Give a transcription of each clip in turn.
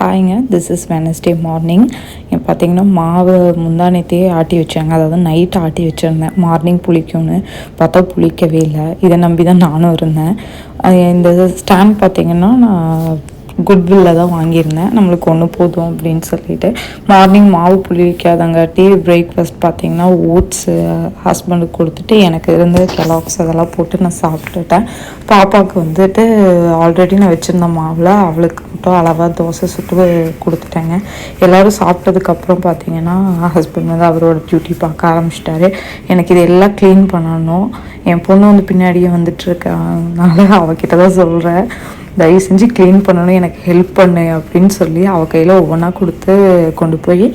ஹாய்ங்க this is Wednesday morning பார்த்தீங்கன்னா மாவு முந்தானத்தையே ஆட்டி வச்சாங்க. அதாவது நைட் ஆட்டி வச்சுருந்தேன். மார்னிங் புளிக்கும்னு. பார்த்தா புளிக்கவே இல்லை. இதை நம்பி தான் நானும் இருந்தேன். இந்த ஸ்டாண்ட் பார்த்தீங்கன்னா நான் குட்வில்ல தான் வாங்கியிருந்தேன். நம்மளுக்கு ஒன்று போதும் அப்படின்னு சொல்லிட்டு. மார்னிங் மாவு புளி புளிக்காதங்காட்டி பிரேக்ஃபாஸ்ட் பார்த்தீங்கன்னா ஓட்ஸு ஹஸ்பண்டுக்கு கொடுத்துட்டு எனக்கு இருந்த கெலாக்ஸ் அதெல்லாம் போட்டு நான் சாப்பிட்டுட்டேன். பாப்பாவுக்கு வந்துட்டு ஆல்ரெடி நான் வச்சுருந்த மாவில் அவளுக்கு மட்டும் அளவாக தோசை சுட்டு கொடுத்துட்டேங்க. எல்லோரும் சாப்பிட்டதுக்கப்புறம் பார்த்தீங்கன்னா ஹஸ்பண்ட் வந்து அவரோட டியூட்டி பார்க்க ஆரம்பிச்சிட்டாரு. எனக்கு இது எல்லாம் க்ளீன் பண்ணணும். என் பொண்ணு வந்து பின்னாடியே வந்துட்டு இருக்கனால அவகிட்ட தான் சொல்கிறேன் தயவு செஞ்சு க்ளீன் பண்ணணும் எனக்கு ஹெல்ப் பண்ணு அப்படின்னு சொல்லி அவள் கையில் ஒவ்வொன்றா கொடுத்து கொண்டு போய்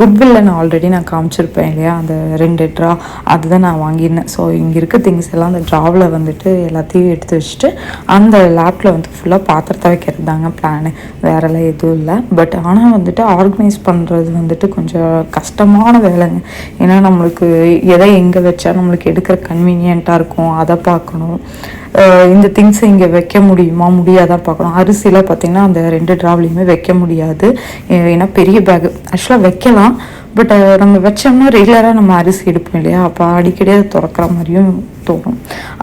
குட்வில்ல நான் ஆல்ரெடி நான் காமிச்சிருப்பேன் இல்லையா? அந்த ரெண்டு ட்ரா அதுதான் நான் வாங்கியிருந்தேன். ஸோ இங்கே இருக்க திங்ஸ் எல்லாம் அந்த ட்ராவில் வந்துட்டு எல்லாத்தையும் எடுத்து வச்சுட்டு அந்த லேப்பில் வந்து ஃபுல்லாக பாத்திரத்தை வைக்கிறது தாங்க பிளானு வேறெல்லாம் எதுவும் இல்லை. பட் ஆனால் வந்துட்டு ஆர்கனைஸ் பண்ணுறது வந்துட்டு கொஞ்சம் கஷ்டமான வேலைங்க. ஏன்னா நம்மளுக்கு எதை எங்கே வச்சா நம்மளுக்கு எடுக்கிற கன்வீனியண்ட்டாக இருக்கும் அதை பார்க்கணும். இந்த திங்ஸை இங்கே வைக்க முடியுமா? முடியாதா பார்க்கணும். அரிசியில் பார்த்திங்கன்னா அந்த ரெண்டு ட்ராவ்லையுமே வைக்க முடியாது. ஏன்னா பெரிய பேகு ஆக்சுவலாக வைக்கலாம். பட் நம்ம வச்சோம்னா ரெகுலராக நம்ம அரிசி எடுப்போம் இல்லையா? அப்போ அடிக்கடி அதை திறக்கிற மாதிரியும் தோணும்.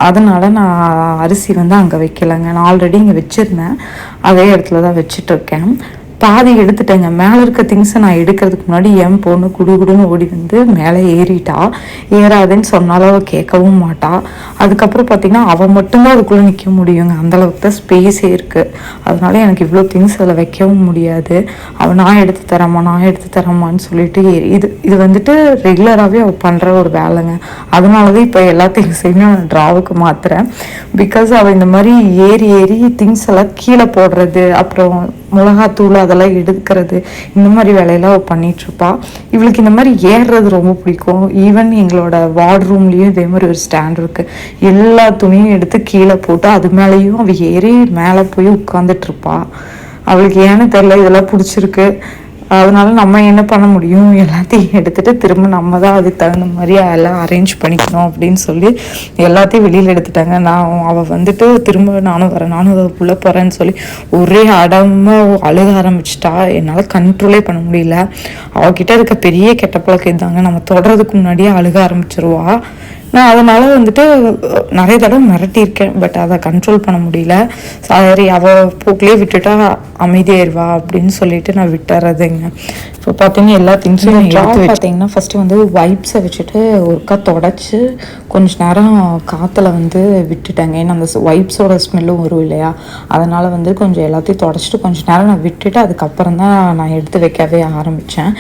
அதனால் நான் அரிசி வந்து அங்கே வைக்கலைங்க. நான் ஆல்ரெடி இங்கே வச்சுருந்தேன். அதே இடத்துல தான் வச்சிட்ருக்கேன் பாதி எடுத்துட்டேங்க. மேலே இருக்க திங்ஸை நான் எடுக்கிறதுக்கு முன்னாடி என் பொண்ணு குடு குடுன்னு ஓடி வந்து மேலே ஏறிட்டா. ஏறாதுன்னு சொன்னாலும் அவள் கேட்கவும் மாட்டா. அதுக்கப்புறம் பார்த்தீங்கன்னா அவள் மட்டும்தான் அதுக்குள்ளே நிற்க முடியுங்க. அந்தளவுக்கு தான் ஸ்பேஸே இருக்குது அதனால எனக்கு இவ்வளோ திங்ஸ் அதில் வைக்கவும் முடியாது. அவள் நான் எடுத்து தரமா நான் எடுத்து தரமான்னு சொல்லிட்டு இது இது வந்துட்டு ரெகுலராகவே அவள் பண்ணுற ஒரு வேலைங்க. அதனால தான் இப்போ எல்லா திங்ஸையுமே நான் ட்ராவுக்கு மாற்றுறேன் பிகாஸ் அவள் இந்த மாதிரி ஏறி ஏறி திங்ஸ் எல்லாம் கீழே போடுறது அப்புறம் மிளகாத்தூள் அதெல்லாம் எடுக்கிறது இந்த மாதிரி வேலையெல்லாம் பண்ணிகிட்ருப்பா இவளுக்கு இந்த மாதிரி ஏறுறது ரொம்ப பிடிக்கும். ஈவன் எங்களோட வார்ட் ரூம்லேயும் இதே மாதிரி ஒரு ஸ்டாண்ட் இருக்குது எல்லா துணியும் எடுத்து கீழே போட்டு அது மேலேயும் அவள் ஏறி மேலே போய் உட்காந்துட்ருப்பா அவளுக்கு ஏன்னு தெரில இதெல்லாம் பிடிச்சிருக்கு. அதனால நம்ம என்ன பண்ண முடியும்? எல்லாத்தையும் எடுத்துட்டு திரும்ப நம்ம தான் அதுக்கு தகுந்த மாதிரி எல்லாம் அரேஞ்ச் பண்ணிக்கணும் அப்படின்னு சொல்லி எல்லாத்தையும் வெளியில் எடுத்துட்டாங்க. நான் அவள் வந்துட்டு திரும்ப நானும் வரேன். நானும் புள்ள போகிறேன்னு சொல்லி ஒரே அடமாக அழுக ஆரம்பிச்சிட்டா. என்னால் கண்ட்ரோலே பண்ண முடியல. அவகிட்ட இருக்க பெரிய கெட்ட பழக்கம் இதாங்க. நம்ம தொடர்றதுக்கு முன்னாடியே அழுக ஆரம்பிச்சிருவா. நான் அதனால் வந்துட்டு நிறைய தடவை மிரட்டியிருக்கேன் பட் அதை கண்ட்ரோல் பண்ண முடியல. சரி அவள் போக்கிலே விட்டுட்டா அமைதியாயிருவா அப்படின்னு சொல்லிட்டு நான் விட்டுறதுங்க. இப்போ பார்த்தீங்கன்னா எல்லா திங்ஸும் பார்த்தீங்கன்னா ஃபஸ்ட்டு வந்து வைப்ஸை வச்சுட்டு ஒருக்கா தொடச்சி கொஞ்ச நேரம் காற்றுல வந்து விட்டுட்டேங்க. ஏன்னா அந்த வைப்ஸோட ஸ்மெல்லும் வரும் இல்லையா? அதனால் வந்து கொஞ்சம் எல்லாத்தையும் தொடச்சிட்டு கொஞ்சம் நேரம் நான் விட்டுட்டு அதுக்கப்புறம் தான் நான் எடுத்து வைக்கவே ஆரம்பித்தேன்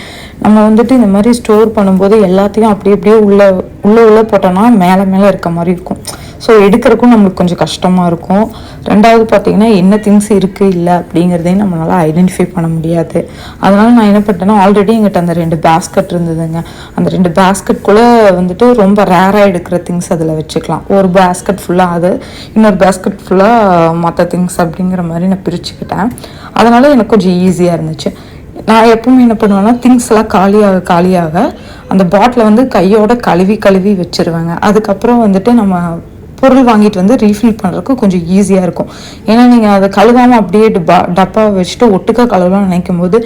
நம்ம வந்துட்டு இந்த மாதிரி ஸ்டோர் பண்ணும்போது எல்லாத்தையும் அப்படி அப்படியே உள்ளே உள்ளே உள்ளே போட்டோன்னா மேலே மேலே இருக்க மாதிரி இருக்கும். ஸோ எடுக்கிறக்கும் நம்மளுக்கு கொஞ்சம் கஷ்டமாக இருக்கும். ரெண்டாவது பார்த்தீங்கன்னா என்ன திங்ஸ் இருக்குது இல்லை அப்படிங்கிறதையும் நம்மளால் ஐடென்டிஃபை பண்ண முடியாது. அதனால் நான் என்ன பண்ணிட்டேன்னா ஆல்ரெடி எங்கிட்ட அந்த ரெண்டு பேஸ்கட் இருந்ததுங்க. அந்த ரெண்டு பேஸ்கட்குள்ளே வந்துட்டு ரொம்ப ரேராக எடுக்கிற திங்ஸ் அதில் வச்சுக்கலாம். ஒரு பேஸ்கட் ஃபுல்லாக அது இன்னொரு பேஸ்கட் ஃபுல்லாக மற்ற திங்ஸ் அப்படிங்கிற மாதிரி நான் பிரிச்சுக்கிட்டேன். அதனால் எனக்கு கொஞ்சம் ஈஸியாக இருந்துச்சு. நான் எப்பவுமே என்ன பண்ணுவேன்னா திங்ஸ்லாம் காலியாக காலியாக அந்த பாட்டிலை வந்து கையோட கழுவி கழுவி வச்சுருவேங்க. அதுக்கப்புறம் வந்துட்டு நம்ம பொருள் வாங்கிட்டு வந்து ரீஃபில் பண்ணுறதுக்கு கொஞ்சம் ஈஸியாக இருக்கும். ஏன்னா நீங்கள் அதை கழுவாமல் அப்படியே டப்பா டப்பா வச்சுட்டு ஒட்டுக்க கழுவலாம் நினைக்கும் போது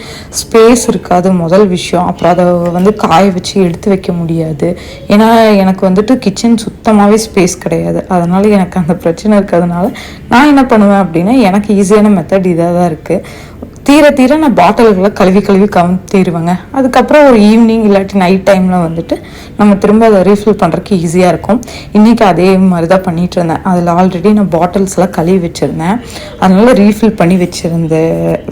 ஸ்பேஸ் இருக்காது முதல் விஷயம். அப்புறம் அதை வந்து காய வச்சு எடுத்து வைக்க முடியாது. ஏன்னா எனக்கு வந்துட்டு கிச்சன் சுத்தமாகவே ஸ்பேஸ் கிடையாது. அதனால் எனக்கு அந்த பிரச்சனை இருக்கிறதுனால நான் என்ன பண்ணுவேன் அப்படின்னா எனக்கு ஈஸியான மெத்தட் இதாக தான் இருக்குது தீர தீர நான் பாட்டில்களை கழுவி கழுவி கவுத்திடுவேங்க அதுக்கப்புறம் ஒரு ஈவினிங் இல்லாட்டி நைட் டைமில் வந்துட்டு நம்ம திரும்ப அதை ரீஃபில் பண்ணுறதுக்கு ஈஸியாக இருக்கும். இன்றைக்கி அதே மாதிரி தான் பண்ணிகிட்டு இருந்தேன். அதில் ஆல்ரெடி நான் பாட்டில்ஸ்லாம் கழுவி வச்சுருந்தேன். அதனால் ரீஃபில் பண்ணி வச்சுருந்து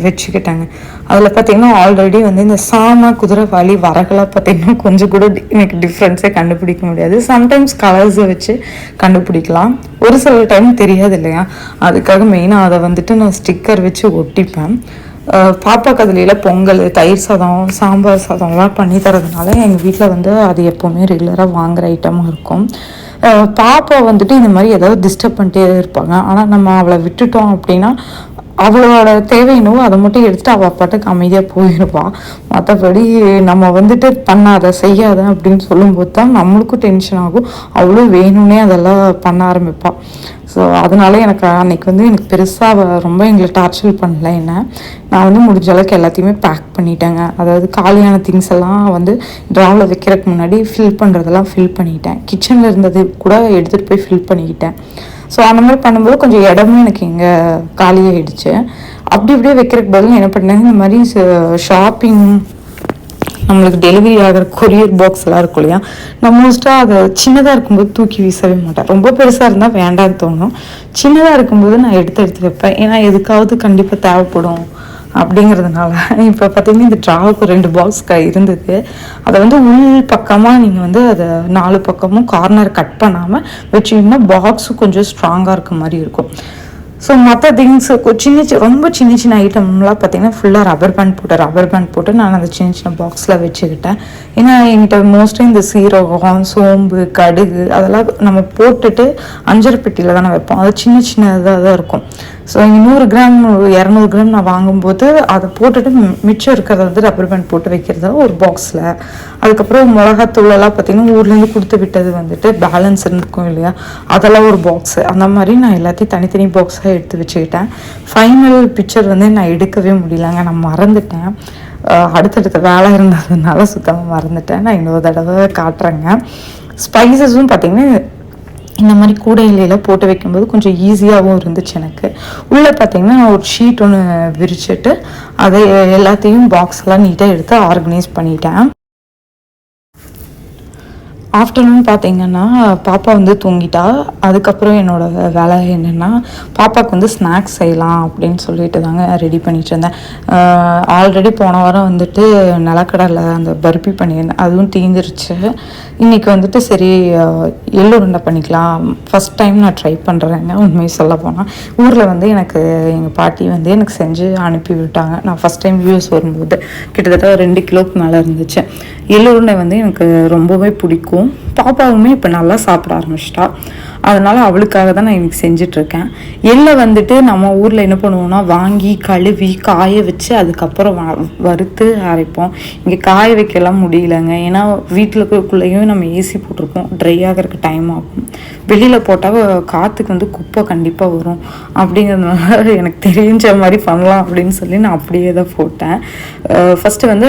வச்சுக்கிட்டேங்க. அதில் பார்த்திங்கன்னா ஆல்ரெடி வந்து இந்த சாமானாக குதிரை வலி வரகெல்லாம் பார்த்திங்கன்னா கொஞ்சம் கூட எனக்கு டிஃப்ரென்ஸே கண்டுபிடிக்க முடியாது. சம்டைம்ஸ் கலர்ஸை வச்சு கண்டுபிடிக்கலாம். ஒரு சில டைம் தெரியாது இல்லையா? அதுக்காக மெயினாக அதை வந்துட்டு நான் ஸ்டிக்கர் வச்சு ஒட்டிப்பேன். பாப்பா கதிலையில் பொங்கல் தயிர் சாதம் சாம்பார் சாதம்லாம் பண்ணி தரதுனால எங்கள் வீட்டில் வந்து அது எப்போவுமே ரெகுலராக வாங்குகிற ஐட்டமாக இருக்கும். பாப்பா வந்துட்டு இந்த மாதிரி ஏதாவது டிஸ்டர்ப் பண்ணிட்டே இருப்பாங்க. ஆனால் நம்ம அவளை விட்டுட்டோம் அப்படின்னா அவளோட தேவை அதை மட்டும் எடுத்துட்டு அவள் பாட்டுக்கு அமைதியாக போயிடுவாள் மற்றபடி நம்ம வந்துட்டு பண்ணாத செய்யாத அப்படின்னு சொல்லும்போது தான் நம்மளுக்கும் டென்ஷன் ஆகும். அவளும் வேணும்னே அதெல்லாம் பண்ண ஆரம்பிப்பாள் ஸோ ஸோ அதனால எனக்கு அன்னைக்கு வந்து எனக்கு பெருசாக ரொம்ப எங்களை டார்ச்சர் பண்ணல என்ன. நான் வந்து முடிஞ்ச அளவுக்கு எல்லாத்தையுமே பேக் பண்ணிட்டேங்க. அதாவது காலியான திங்ஸ் எல்லாம் வந்து ட்ராவில் வைக்கிறதுக்கு முன்னாடி ஃபில் பண்ணுறதெல்லாம் ஃபில் பண்ணிட்டேன். கிச்சனில் இருந்தது கூட எடுத்துகிட்டு போய் ஃபில் பண்ணிக்கிட்டேன். ஸோ அந்த மாதிரி பண்ணும்போது கொஞ்சம் இடமும் எனக்கு இங்கே காலியாகிடுச்சு அப்படி இப்படியே வைக்கிறதுக்கு பதில் என்ன பண்ணேன் இந்த மாதிரி ஷாப்பிங் நம்மளுக்கு டெலிவரி ஆகிற கொரியர் பாக்ஸ் எல்லாம் இருக்கும் இல்லையா? நான் மோஸ்ட்டாக அதை சின்னதாக இருக்கும்போது தூக்கி வீசவே மாட்டேன். ரொம்ப பெருசாக இருந்தால் வேண்டாம்னு தோணும். சின்னதாக இருக்கும்போது நான் எடுத்து எடுத்து வைப்பேன். ஏன்னா எதுக்காவது கண்டிப்பாக தேவைப்படும். அப்படிங்கிறதுனால இப்போ பார்த்தீங்கன்னா இந்த ட்ராவுக்கு ரெண்டு பாக்ஸ் க இருந்தது. அதை வந்து உள் பக்கமாக நீங்கள் வந்து அதை நாலு பக்கமும் கார்னர் கட் பண்ணாமல் வச்சிங்கன்னா பாக்ஸும் கொஞ்சம் ஸ்ட்ராங்காக இருக்க மாதிரி இருக்கும். ஸோ மற்ற திங்ஸ் சின்ன சின்ன ரொம்ப சின்ன சின்ன ஐட்டம்லாம் பார்த்தீங்கன்னா ஃபுல்லாக ரப்பர் பேண்ட் போட்டு ரப்பர் பேண்ட் போட்டு நான் அந்த சின்ன சின்ன பாக்ஸில் வச்சுக்கிட்டேன். ஏன்னா என்கிட்ட மோஸ்ட்டாக இந்த சீரகம் சோம்பு கடுகு அதெல்லாம் நம்ம போட்டுட்டு அஞ்சரை பெட்டியில் தானே வைப்போம். அது சின்ன சின்னதாக தான் இருக்கும். ஸோ நூறு கிராம் இரநூறு கிராம் நான் வாங்கும்போது அதை போட்டுட்டு மி- மிச்சம் இருக்கிறத வந்து ரப்பர் பேண்ட் போட்டு வைக்கிறதா? ஒரு பாக்ஸில் அதுக்கப்புறம் மிளகாத்தூளெல்லாம் பார்த்தீங்கன்னா ஊர்லேருந்து கொடுத்து விட்டது வந்துட்டு பேலன்ஸ் இருக்கும் இல்லையா? அதெல்லாம் ஒரு பாக்ஸு அந்த மாதிரி நான் எல்லாத்தையும் தனித்தனி பாக்ஸாக எடுத்து வச்சுக்கிட்டேன். ஃபைனல் பிக்சர் வந்து நான் எடுக்கவே முடியலங்க. நான் மறந்துட்டேன். அடுத்தடுத்த வேலை இருந்ததுனால சுத்தமாக மறந்துட்டேன். நான் இன்னொரு தடவை காட்டுறேங்க. ஸ்பைசஸும் பார்த்தீங்கன்னா இந்த மாதிரி கூடை இலையில போட்டு வைக்கும்போது கொஞ்சம் ஈஸியாகவும் இருந்துச்சு எனக்கு. உள்ளே பார்த்தீங்கன்னா ஒரு ஷீட் ஒன்று விரிச்சிட்டு அதை எல்லாத்தையும் பாக்ஸ் எல்லாம் நீட்டாக எடுத்து ஆர்கனைஸ் பண்ணிட்டேன். ஆஃப்டர்நூன் பார்த்தீங்கன்னா பாப்பா வந்து தூங்கிட்டா. அதுக்கப்புறம் என்னோட வேலை என்னென்னா பாப்பாவுக்கு வந்து ஸ்நாக்ஸ் செய்யலாம் அப்படின்னு சொல்லிட்டு தாங்க ரெடி பண்ணிட்டு இருந்தேன். ஆல்ரெடி போன வாரம் வந்துட்டு நிலக்கடலை அந்த பர்பி பண்ணியிருந்தேன் அதுவும் தீந்துருச்சு. இன்றைக்கி வந்துட்டு சரி எள்ளுருண்டை பண்ணிக்கலாம். ஃபஸ்ட் டைம் நான் ட்ரை பண்ணுறேங்க உண்மையை சொல்ல போனால் ஊரில் வந்து எனக்கு எங்கள் பாட்டி வந்து எனக்கு செஞ்சு அனுப்பி விட்டாங்க. நான் ஃபஸ்ட் டைம் வியூஸ் வரும்போது. கிட்டத்தட்ட ஒரு ரெண்டு கிலோக்கு மேலே இருந்துச்சு. எள்ளு வந்து எனக்கு ரொம்பவே பிடிக்கும். பாப்பாவுமே இப்போ நல்லா சாப்பிட ஆரம்பிச்சிட்டா. அதனால் அவளுக்காக தான் நான் இன்றைக்கி செஞ்சிட்ருக்கேன். எள்ளை வந்துட்டு நம்ம ஊரில் என்ன பண்ணுவோம்னா வாங்கி கழுவி காய வச்சு அதுக்கப்புறம் வ- வறுத்து அரைப்போம். இங்கே காய வைக்கலாம் முடியலங்க. ஏன்னா வீட்டில் நம்ம ஏசி போட்டிருப்போம். ட்ரை ஆகிறதுக்கு டைம் ஆகும். வெளியில் போட்டால் காற்றுக்கு வந்து குப்பை கண்டிப்பாக வரும். அப்படிங்கிறதுனால எனக்கு தெரிஞ்ச மாதிரி பண்ணலாம் அப்படின்னு சொல்லி நான் அப்படியே தான் போட்டேன். ஃபஸ்ட்டு வந்து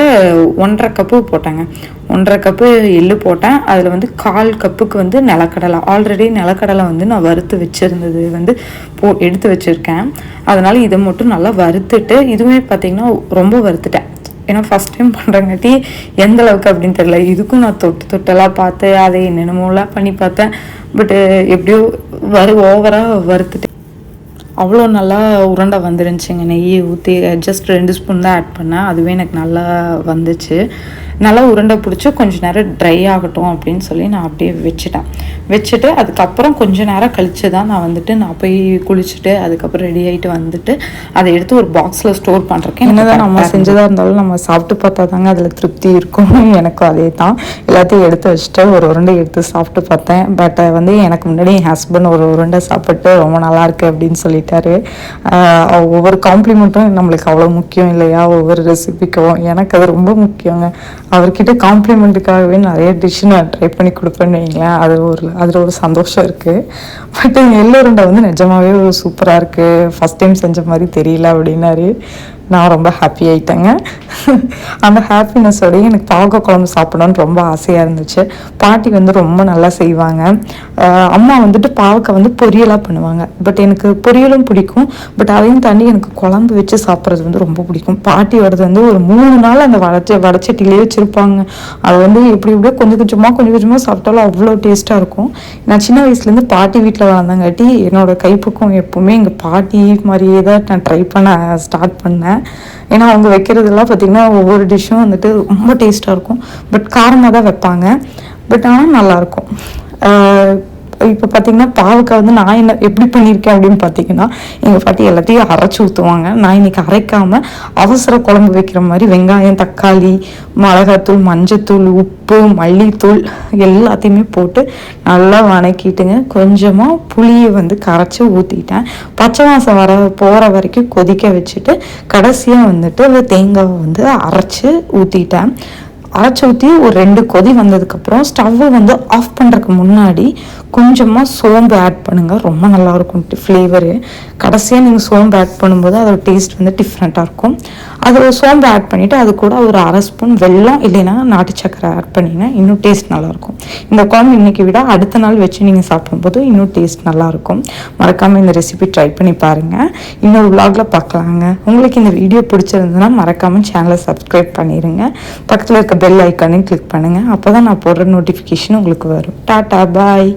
ஒன்றரை கப்பு போட்டேங்க. ஒன்றரை கப்பு எள்ளு போட்டேன். அதில் வந்து கால் கப்புக்கு வந்து நிலக்கடலை. ஆல்ரெடி நிலக்கடலை வந்து நான் வறுத்து வச்சுருந்தது வந்து போ எடுத்து வச்சுருக்கேன். அதனால் இதை மட்டும் நல்லா வறுத்துட்டு இதுவுமே பார்த்திங்கன்னா ரொம்ப வறுத்துட்டேன். ஏன்னா ஃபஸ்ட் டைம் பண்ணுறங்காட்டி எந்த அளவுக்கு அப்படின்னு தெரியல. இதுக்கும் நான் தொட்டு தொட்டெல்லாம் பார்த்து அதை என்னென்னமோலாம் பண்ணி பார்த்தேன். பட்டு எப்படியோ வறு ஓவராக வறுத்துட்டேன். அவ்வளோ நல்லா உருண்டை வந்துருந்துச்சுங்க. நெய் ஊற்றி ஜஸ்ட் ரெண்டு ஸ்பூன் தான் ஆட் பண்ணேன். அதுவே எனக்கு நல்லா வந்துச்சு. நல்லா உருண்டை பிடிச்சி கொஞ்ச நேரம் ட்ரை ஆகட்டும் அப்படின்னு சொல்லி நான் அப்படியே வச்சுட்டேன். வச்சுட்டு அதுக்கப்புறம் கொஞ்ச நேரம் கழிச்சு தான் நான் வந்துட்டு நான் போய் குளிச்சுட்டு அதுக்கப்புறம் ரெடி ஆகிட்டு வந்துட்டு அதை எடுத்து ஒரு பாக்ஸில் ஸ்டோர் பண்ணுறேன் என்னதான் நம்ம செஞ்சதாக இருந்தாலும் நம்ம சாப்பிட்டு பார்த்தா தாங்க அதில் திருப்தி இருக்கும் எனக்கும் அதே தான் எல்லாத்தையும் எடுத்து வச்சுட்டு ஒரு உருண்டை எடுத்து சாப்பிட்டு பார்த்தேன். பட் வந்து எனக்கு முன்னாடி என் ஹஸ்பண்ட் ஒரு உருண்டை சாப்பிட்டு ரொம்ப நல்லா இருக்கு அப்படின்னு சொல்லிட்டாரு. ஒவ்வொரு காம்ப்ளிமெண்ட்டும் நம்மளுக்கு அவ்வளோ முக்கியம் இல்லையா? ஒவ்வொரு ரெசிபிக்கும் எனக்கு அது ரொம்ப முக்கியங்க. அவர்கிட்ட காம்ப்ளிமெண்ட்டுக்காகவே நிறைய டிஷ் நான் ட்ரை பண்ணி கொடுப்பேன்னு வைங்களேன். அது ஒரு அதில் ஒரு சந்தோஷம் இருக்குது பட் எல்லோருண்டை வந்து நிஜமாவே சூப்பராக இருக்குது ஃபஸ்ட் டைம் செஞ்ச மாதிரி தெரியல அப்படின்னாரு. நான் ரொம்ப ஹாப்பி ஆயிட்டேங்க. அந்த ஹாப்பினஸோடய எனக்கு பாவக்காய் குழம்பு சாப்பிடணும்னு ரொம்ப ஆசையாக இருந்துச்சு. பாட்டி வந்து ரொம்ப நல்லா செய்வாங்க. அம்மா வந்துட்டு பாவக்காய் வந்து பொரியலாக பண்ணுவாங்க. பட் எனக்கு பொரியலும் பிடிக்கும். பட் அதையும் தாண்டி எனக்கு குழம்பு வச்சு சாப்பிட்றது வந்து ரொம்ப பிடிக்கும். பாட்டியோடது வந்து ஒரு மூணு நாள் அந்த வடச்ச வடச்சட்டிலேயே வச்சுருப்பாங்க. அது வந்து எப்படி எப்படியோ கொஞ்சம் கொஞ்சமாக கொஞ்சம் கொஞ்சமாக சாப்பிட்டாலும் அவ்வளோ டேஸ்ட்டாக இருக்கும். நான் சின்ன வயசுலேருந்து பாட்டி வீட்டில் வளர்ந்தங்காட்டி என்னோட கைப்புக்கும் எப்போவுமே எங்கள் பாட்டி மாதிரியே தான் நான் ட்ரை பண்ண ஸ்டார்ட் பண்ணேன். ஏன்னா அவங்க வைக்கிறதெல்லாம் பார்த்திங்கன்னா ஒவ்வொரு டிஷ்ஷும் வந்துட்டு ரொம்ப டேஸ்ட்டாக இருக்கும். பட் காரமாக தான் வைப்பாங்க. பட் ஆனால் நல்லாயிருக்கும் இப்போ பார்த்தீங்கன்னா பாவக்காய் வந்து நான் என்ன எப்படி பண்ணியிருக்கேன் அப்படின்னு பார்த்தீங்கன்னா எங்கள் பாட்டி எல்லாத்தையும் அரைச்சி ஊற்றுவாங்க நான் இன்னைக்கு அரைக்காமல் அவசர குழம்பு வைக்கிற மாதிரி வெங்காயம் தக்காளி மிளகாத்தூள் மஞ்சத்தூள் உப்பு மல்லித்தூள் எல்லாத்தையுமே போட்டு நல்லா வணக்கிட்டுங்க. கொஞ்சமாக புளியை வந்து கரைச்சி ஊற்றிட்டேன் பச்சை வாசம் வர போகிற வரைக்கும் கொதிக்க வச்சுட்டு கடைசியாக வந்துட்டு அந்த தேங்காவை வந்து அரைச்சி ஊற்றிட்டேன் அரைச்சி ஊற்றி ஒரு ரெண்டு கொதி வந்ததுக்கப்புறம் ஸ்டவ்வை வந்து ஆஃப் பண்ணுறதுக்கு முன்னாடி கொஞ்சமாக சோம்பு ஆட் பண்ணுங்கள் ரொம்ப நல்லாயிருக்கும் ஃப்ளேவரு கடைசியாக நீங்கள் சோம்பு ஆட் பண்ணும்போது அதோட டேஸ்ட் வந்து டிஃப்ரெண்ட்டாக இருக்கும். அதில் சோம்பு ஆட் பண்ணிவிட்டு அது கூட ஒரு அரை ஸ்பூன் வெள்ளம் இல்லைன்னா நாட்டு சக்கரை ஆட் பண்ணிங்கன்னா இன்னும் டேஸ்ட் நல்லாயிருக்கும். இந்த குழம்பு இன்றைக்கி விட அடுத்த நாள் வச்சு நீங்கள் சாப்பிடும்போது இன்னும் டேஸ்ட் நல்லாயிருக்கும். மறக்காமல் இந்த ரெசிபி ட்ரை பண்ணி பாருங்கள் இன்னொரு விலாகில் பார்க்கலாங்க. உங்களுக்கு இந்த வீடியோ பிடிச்சிருந்ததுன்னா மறக்காமல் சேனலை சப்ஸ்கிரைப் பண்ணிடுங்க பக்கத்தில் இருக்க பெல் ஐக்கானையும் கிளிக் பண்ணுங்கள் அப்போ தான் நான் போடுற நோட்டிஃபிகேஷன் உங்களுக்கு வரும். டாட்டா பாய்